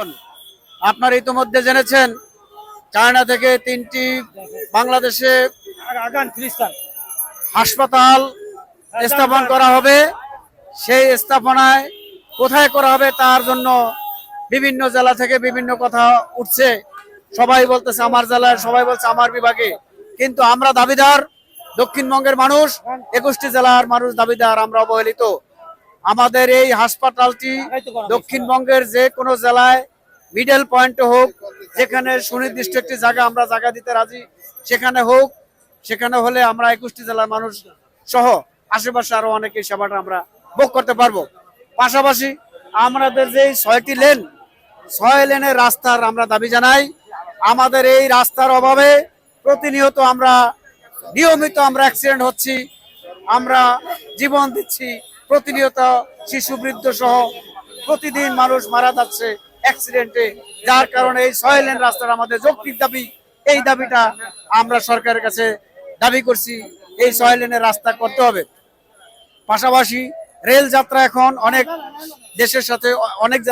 দেখুন আপনার ইতিমধ্যে জেনেছেন চায়না থেকে তিনটি বাংলাদেশে হাসপাতাল স্থাপন করা হবে। সেই স্থাপনায় কোথায় করা হবে তার জন্য বিভিন্ন জেলা থেকে বিভিন্ন কথা উঠছে। সবাই বলতেছে আমার জেলায় সবাই বলছে আমার বিভাগে। কিন্তু আমরা দাবিদার দক্ষিণবঙ্গের মানুষ একুশটি জেলার মানুষ দাবিদার আমরা অবহেলিত। আমাদের এই হাসপাতালটি দক্ষিণবঙ্গের যে কোনো জেলায় মিডল পয়েন্টে হোক, যেখানে সুনির্দিষ্ট একটি জায়গা আমরা জায়গা দিতে রাজি, সেখানে হোক, সেখানে হলে আমরা একুশটি জেলার মানুষ সহ আশেপাশে আরও অনেকে সেবাটা আমরা ভোগ করতে পারব। পাশাপাশি আমাদের যে ছয়টি লেন, ছয় লেনের রাস্তার আমরা দাবি জানাই। আমাদের এই রাস্তার অভাবে প্রতিনিয়ত আমরা নিয়মিত আমরা অ্যাক্সিডেন্ট হচ্ছি, আমরা জীবন দিচ্ছি, প্রতিনিয়ত শিশু, বৃদ্ধ সহ প্রতিদিন মানুষ মারা যাচ্ছে। অ্যাক্সিডেন্টে যার কারণে এই ছয় লেন রাস্তার আমাদের যৌক্তিক দাবি, এই দাবিটা আমরা সরকারের কাছে দাবি করছি, এই ছয় লেনের রাস্তা করতে হবে। পাশাপাশি রেল যাত্রা এখন অনেক দেশের সাথে অনেক